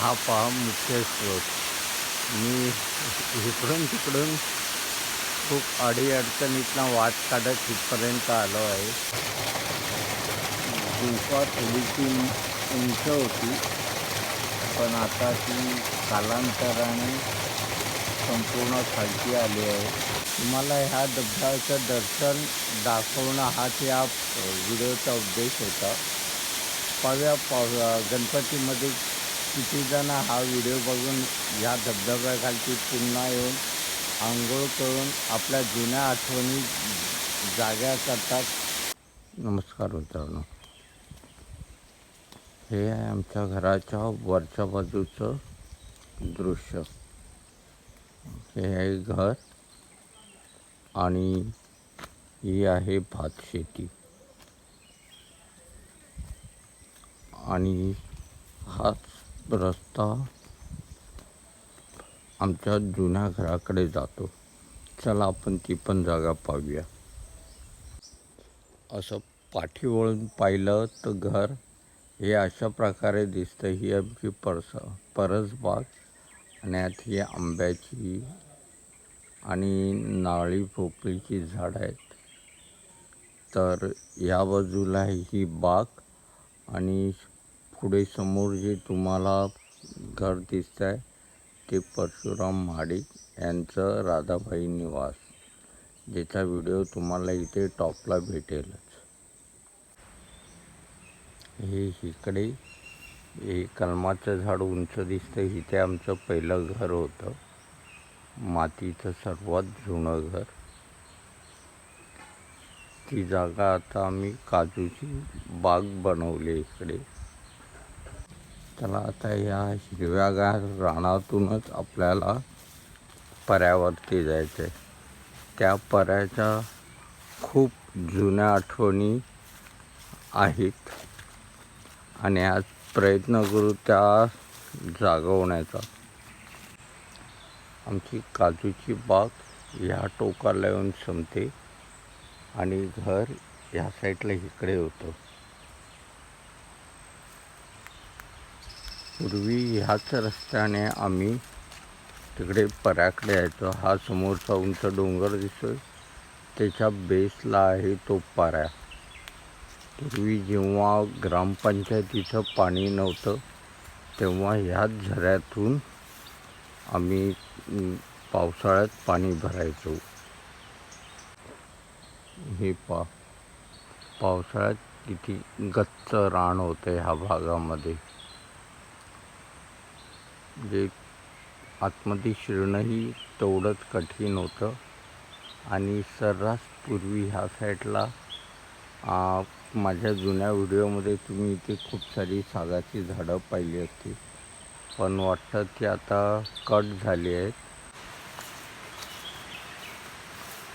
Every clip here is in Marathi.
हा पहा मुख्य स्रोत. मी इकडून तिकडून खूप अडीअडचणीतनं वाट काढत इथपर्यंत आलो आहे. गुंफा थोडीशी उंच होती पण आता ती कालांतराने संपूर्ण खालती आली आहे. तुम्हाला ह्या धबधब्याचं दर्शन दाखवणं हाच या व्हिडिओचा उद्देश होता. पाव्या पाव गणपतीमध्ये किती जण हा व्हिडिओ बघून ह्या धबधब्याखालती पुन्हा येऊन आंघोळ करून आपल्या जुन्या आठवणी जाग्या करतात. नमस्कार मित्रांनो. हे आहे आमच्या घराच्या वरच्या बाजूचं दृश्य. हे आहे घर आणि ही आहे भात शेती. आणि हाच रस्ता आमच्या जुन्या घराकडे जातो. चला आपण ती पण जागा पाहूया. असं पाठी वळून पाहिलं तर घर हे अशा प्रकारे दिसतं ही आमची परस परसबाग आणि यात ही आंब्याची आणि नारळी पोपळीची झाडं आहेत. तर या बाजूला ही बाग आणि पुढे समोर जे तुम्हाला घर दिसत आहे ते परशुराम महाडिक यांचं राधाबाई निवास. ज्याचा व्हिडिओ तुम्हाला इथे टॉपला भेटेलच. हे इकडे हे कलमाचं झाड उंच दिसतं इथे आमचं पहिलं घर होतं. मातीचं सर्वात जुनं घर. ती जागा आता आम्ही काजूची बाग बनवली इकडे. त्याला आता या हिरव्यागार रानातूनच आपल्याला पर्यावरती जायचं आहे त्या पर्याच्या खूप जुन्या आठवणी आहेत आणि आज प्रयत्न करू त्या जागवण्याचा. आमची काजूची बाग ह्या टोकाला येऊन संपते आणि घर ह्या साईडला इकडे होतं. पूर्वी ह्याच रस्त्याने आम्ही तिकडे पऱ्याकडे यायचो हा समोरचा उंच डोंगर दिसतोय. त्याच्या बेसला आहे तो पाऱ्या. पूर्वी जेव्हा ग्रामपंचायतीचं पाणी नव्हतं तेव्हा ह्याच झऱ्यातून आम्ही पावसाळ्यात पाणी भरायचो. हे पा पावसाळ्यात किती गच्च रान होतं ह्या भागामध्ये. जे आतमध्ये शिरणंही तेवढंच कठीण होतं. आणि सर्रास पूर्वी ह्या साईडला माझ्या जुन्या व्हिडिओमध्ये तुम्ही इथे खूप सारी सागाची झाडं पाहिली असतील. पण वाटतं ती आता कट झाली आहेत.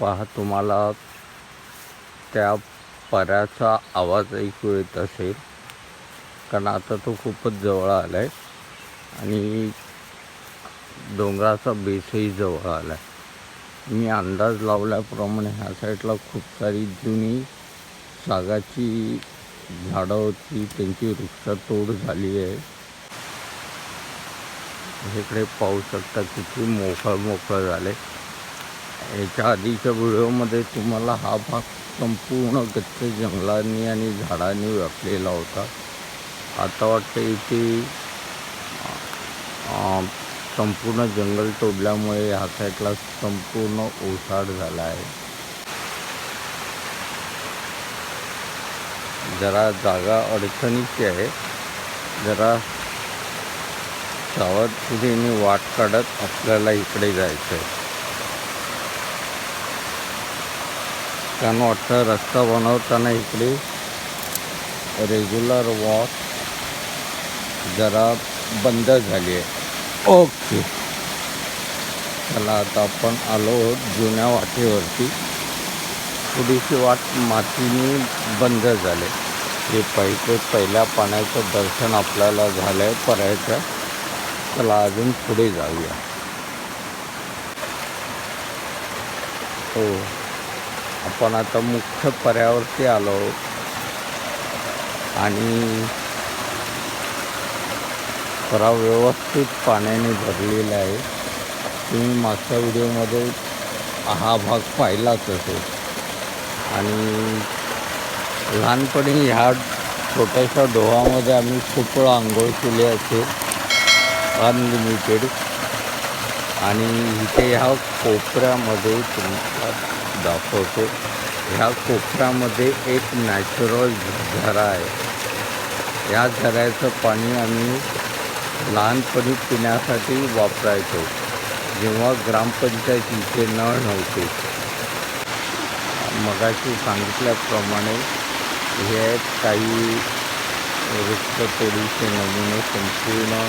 पहा तुम्हाला त्या पऱ्याचा आवाज ऐकू येत असेल. कारण आता तो खूपच जवळ आला आहे आणि डोंगराचा बेसही जवळ आला आहे मी अंदाज लावल्याप्रमाणे ह्या साईडला खूप सारी जुनी सागाची झाडं होती त्यांची वृक्षतोड झाली आहे इकडे पाहू शकता किती मोकळं मोकळं झाले याच्या आधीच्या व्हिडिओमध्ये तुम्हाला हा भाग संपूर्ण गच्च जंगलांनी आणि झाडांनी व्यापलेला होता. आता वाटतं इथे संपूर्ण जंगल तोडल्यामुळे ह्या साईडला संपूर्ण ओसाड झाला आहे. जरा जागा अडचणीची आहे. जरा सावधगिरीने वाट काढत आपल्याला इकडे जायचं आहे कारण वाटतं रस्ता बनवताना इकडे रेग्युलर वॉक जरा बंद झाली आहे. ओके. चला आता आपण आलो आहोत जुन्या वाटेवरती. थोडीशी वाट मातीने बंद झाले. हे पहिले पहिल्या पाण्याचं दर्शन आपल्याला झालं आहे पर्यायचं चला अजून पुढे जाऊया. हो. आपण आता मुख्य पर्यावरती आलो आणि तलाव व्यवस्थित पाण्याने भरलेला आहे. तुम्ही मागच्या व्हिडिओमध्ये हा भाग पाहिलाच असेल. आणि लहानपणी ह्या छोट्याशा डोहामध्ये आम्ही खूप वेळा आंघोळ केली असेल. अनलिमिटेड आणि इथे ह्या कोपऱ्यामध्ये तुम्हाला दाखवतो. ह्या कोपऱ्यामध्ये एक नॅचरल झरा आहे. या झऱ्याचं पाणी आम्ही लहानपणी पिण्यासाठी वापरायचो जेव्हा ग्रामपंचायतीचे नळ नव्हते. मगाशी सांगितल्याप्रमाणे हे काही वृक्षतोडीचे नमुने संपूर्ण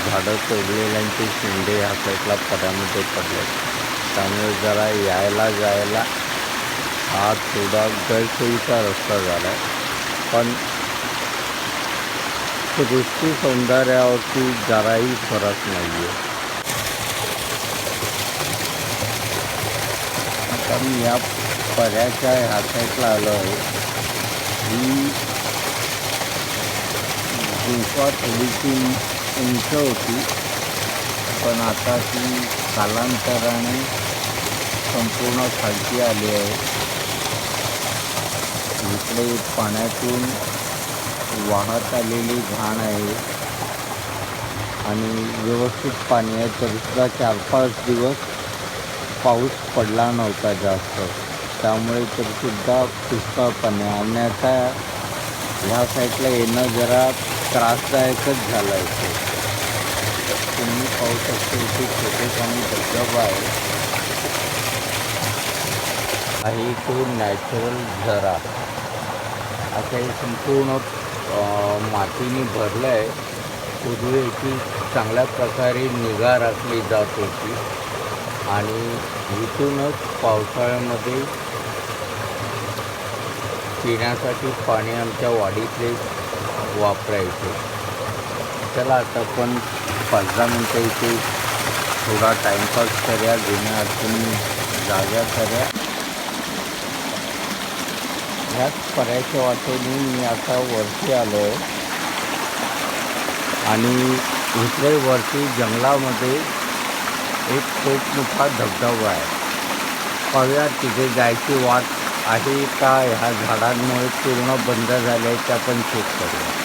झाडं तोडलेल्यांचे शेंडे ह्या साईडला पड्यामध्ये पडले. त्यामुळे जरा यायला जायला हा थोडा गैरसोयीचा रस्ता झाला. आहे पण सृष्टी सौंदर्यावरती जराही फरक नाही आहे आता मी या पर्याच्या ह्या साईडला आलो आहे. ही गुंफा थोडीशी उंच होती. पण आता ती कालांतराने संपूर्ण खालती आली आहे. इकडे पाण्यातून वाहत आलेली घाण आहे. आणि व्यवस्थित पाणी आहे. तरीसुद्धा चार पाच दिवस पाऊस पडला नव्हता जास्त. त्यामुळे तरीसुद्धा पुष्कळ पाणी आणण्याचा ह्या साईडला येणं जरा त्रासदायकच झालं आहे. तुम्ही पाहू शकता इथे छोटे पाणी धबधबा आहे. आहे तो नॅचरल झरा. आता हे संपूर्ण मातीने भरलं आहे पूर्वी चांगल्या प्रकारे निगा राखली जात होती. आणि इथूनच पावसाळ्यामध्ये पिण्यासाठी पाणी आमच्या वाडीतले वापरायचे. चला आता पण पाच दहा मिनटं इथे थोडा टाईमपास करूया. जुन्या जाग्या करूया. ह्याच पर्याच्या वाटेने मी आता वरती आलो आहे आणि इकडे वरती जंगलामध्ये एक खूप मोठा धबधबा आहे. पाहूया तिथे जायची वाट आहे का? ह्या झाडांमुळे पूर्ण बंद झाले त्या पण चेक करूया.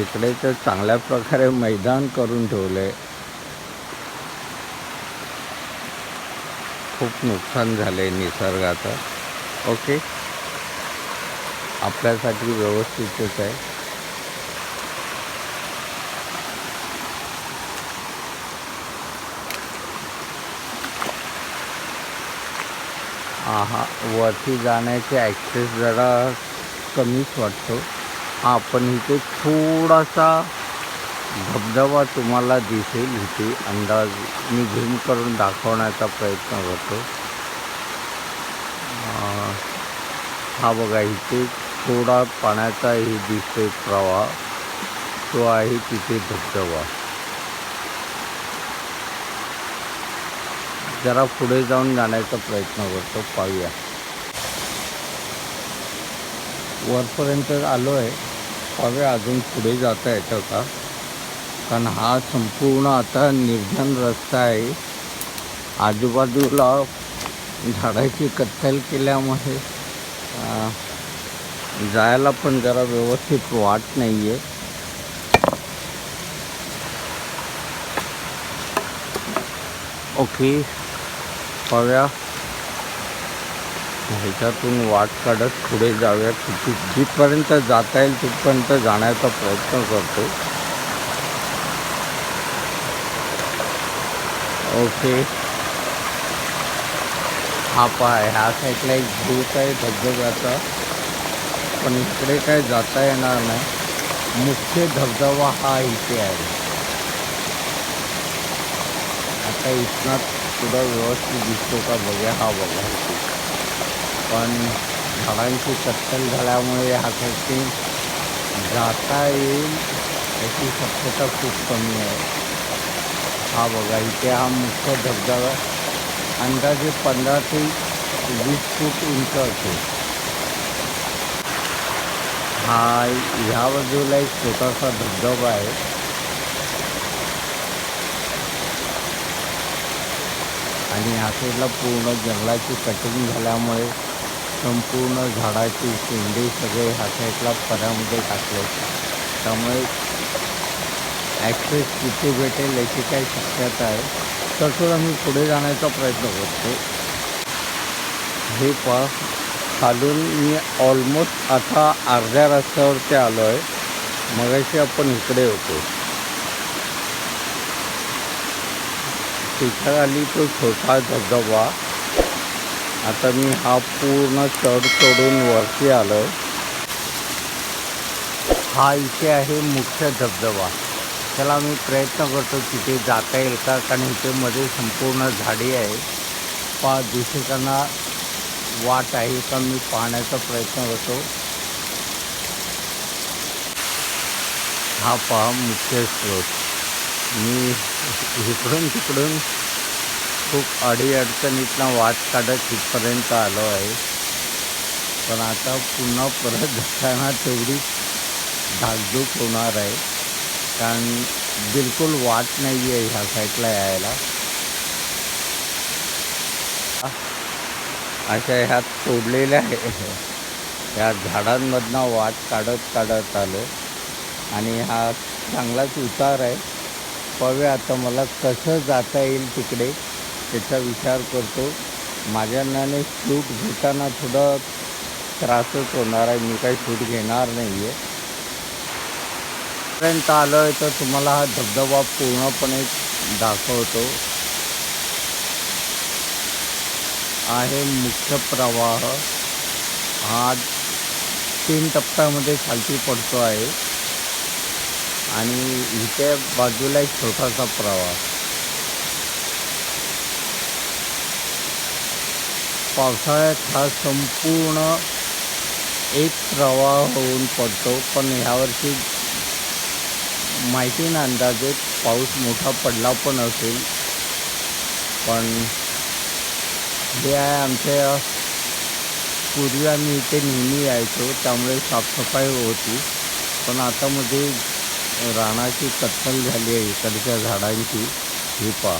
इकडे तर चांगल्या प्रकारे मैदान करून ठेवलं आहे खूप नुकसान झालं आहे निसर्गाचं. ओके आपल्यासाठी व्यवस्थितच आहे. हा हा वरती जाण्याचे ॲक्सेस जरा कमीच वाटतो. हा पण इथे थोडासा धबधबा तुम्हाला दिसेल. इथे अंदाज मी झूम करून दाखवण्याचा प्रयत्न करतो. हा बघा इथे थोडा पाण्याचाही दिसतोय प्रवाह. तो आहे तिथे धबधबा. जरा पुढे जाऊन जाण्याचा प्रयत्न करतो. पाहूया. वरपर्यंत आलो आहे पाहूया अजून पुढे जाता येतं का? कारण हा संपूर्ण आता निर्जन रस्ता आहे. आजूबाजूला झाडाची कत्तल केल्यामुळे जायला पण जरा व्यवस्थित वाट नाही आहे ओके. पाहूया. ह्याच्यातून वाट काढत पुढे जाऊया. किती जिथपर्यंत जाता येईल तिथपर्यंत जाण्याचा प्रयत्न करतो. ओके. हा पाय ह्या साईडला एक झोप आहे धबधब्याचा. पण इकडे काय जाता येणार नाही. मुख्य धबधबा हा इथे आहे. आता इथनं सुद्धा व्यवस्थित दिसतो का? बघा हा बघा. पण झाडांची कत्तल झाल्यामुळे ह्या साईडची जाता येईल याची शक्यता खूप कमी आहे. हा बघा इथे हा मुख्य धबधबा अंदाजे पंधरा ते वीस फूट उंच असेल हा ह्या बाजूला एक छोटासा धबधबा आहे. आणि ह्या साईडला पूर्ण जंगलाची कटिंग झाल्यामुळे संपूर्ण झाडाची शेंडे सगळे ह्या साईडला पऱ्यामध्ये टाकले त्यामुळे ॲक्सेस किती भेटेल याची काही शक्यता आहे. तसं आम्ही पुढे जाण्याचा प्रयत्न करतो. हे पा खालून मी ऑलमोस्ट आता अर्ध्या रस्त्यावरती आलो आहे मगाशी आपण इकडे होतो. तिथं आली तो छोटा धबधबा. आता मी हा पूर्ण चढ चढून वरती आलो. हा इथे आहे मुख्य धबधबा. त्याला मी प्रयत्न करतो तिथे जाता येईल का? कारण इथे मध्ये संपूर्ण झाडी आहे. पा दिसेकांना वाट आहे का मी पाहण्याचा प्रयत्न करतो. हा पहा मुख्य स्रोत. मी इकडून तिकडून खूप अडीअडचणीतनं वाट काढत इथपर्यंत आलो आहे. पण आता पुन्हा परत जाताना तेवढी धाकधूक होणार आहे. कारण बिलकुल वाट नाही आहे ह्या साईडला यायला. अशा ह्यात तोडलेल्या आहे झाडांमधनं वाट काढत काढत आलो. आणि हा चांगलाच उतार आहे. पाहूया आता मला कसं जाता येईल तिकडे. त्याचा विचार करतो. माझ्या मनाने शूट घेताना थोडं त्रासच होणार आहे. मी काही शूट घेणार नाही आहे पर्यंत आलो आहे तर तुम्हाला हा धबधबा पूर्णपणे दाखवतो. आहे मुख्य प्रवाह. हा तीन टप्प्यामध्ये खालती पडतो आहे. आणि इथे बाजूला एक छोटासा प्रवाह. पावसाळ्यात हा संपूर्ण एक प्रवाह होऊन पडतो. पण ह्यावर्षी माहिती ना अंदाजे पाऊस मोठा पडला पण असेल. पण हे आहे आमच्या पूर्वी आम्ही इथे नेहमी यायचो. त्यामुळे साफसफाई होती. पण आता मध्ये रानाची कत्तल झाली आहे. इकडच्या झाडांची ही पा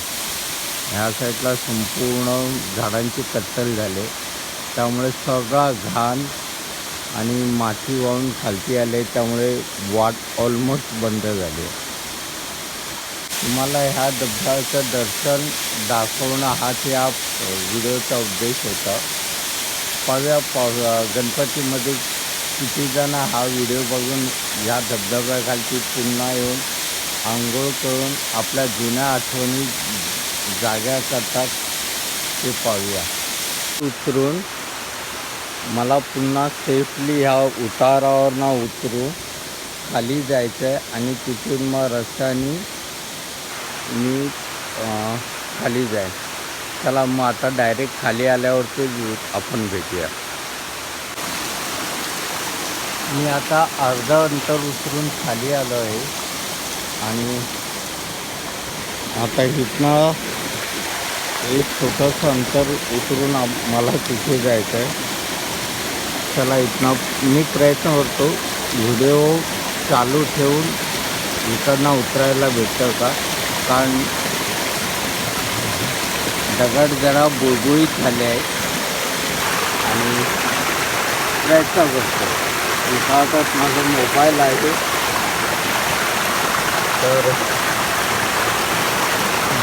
ह्या साईडला संपूर्ण झाडांची कत्तल झाले. त्यामुळे सगळा घाण आणि माती वाहून खालती आले त्यामुळे वाट ऑलमोस्ट बंद झाली. तुम्हाला ह्या धबधब्याचं दर्शन दाखवणं हाच या व्हिडिओचा उद्देश होता. पाव्या पाव गणपतीमध्ये कितीजणं हा व्हिडिओ बघून ह्या धबधब्याखालती पुन्हा येऊन आंघोळ करून आपल्या जुन्या आठवणी जाग्या करतात ते पाहूया. उतरून मला पुन्हा सेफली ह्या उतारावरनं उतरून खाली जायचं आहे आणि तिथून मग रस्त्याने मी खाली जाईन चला मग आता डायरेक्ट खाली आल्यावरती आपण भेटूया. मी आता अर्धा अंतर उतरून खाली आलो आहे आणि आता इथनं एक छोटंसं अंतर उतरून आम- मला तिथे जायचं आहे. चला इथनं मी प्रयत्न करतो व्हिडिओ चालू ठेवून इकडनं उतरायला भेटतं का? कारण दगड जरा बुळबुळीत झाले आहे आणि प्रयत्न करतो. एका हातात माझा मोबाईल आहे. तर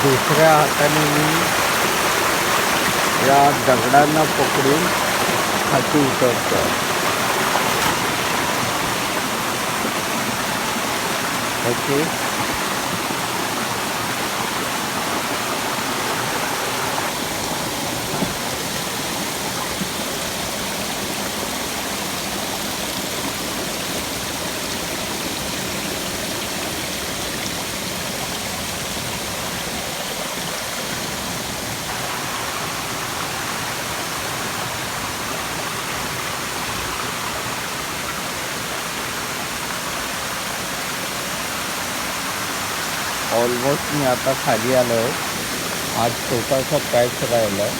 दुसऱ्या हाताने मी या दगडांना पकडून खाली उतरतो ओके. आहोत. मी आता खाली आलो आहे आज छोटासा पॅच राहिला. आहे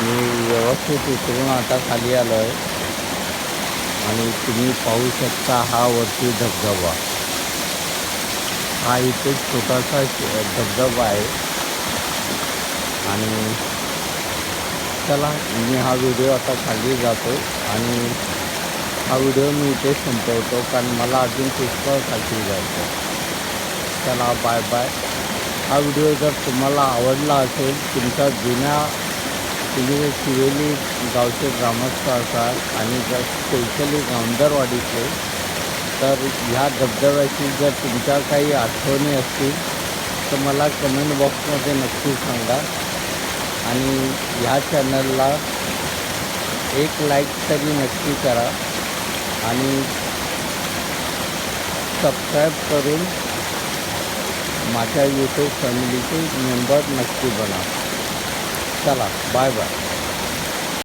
मी व्यवस्थित उतरून आता खाली आलो आहे आणि तुम्ही पाहू शकता हा वरती धबधबा. हा इथे छोटासा धबधबा आहे. आणि चला मी हा व्हिडिओ आता खाली जातो. आणि हा व्हिडिओ मी इथे संपवतो कारण मला अजून पुष्कळ खाली जायचं चला बाय बाय हा व्हिडिओ जर तुम्हाला आवडला असेल तुमच्या जुन्या तुम्ही शिवेली गावचे ग्रामस्थ असाल आणि जर स्पेशली गावंदरवाडीचे तर ह्या धबधब्याची जर तुमच्या काही आठवणी असतील तर मला कमेंट बॉक्समध्ये नक्की सांगा. आणि ह्या चॅनलला एक लाईक तरी नक्की करा. आणि सबस्क्राईब करून माझ्या यूट्यूब फॅमिलीचे मेंबर नक्की बना. चला बाय बाय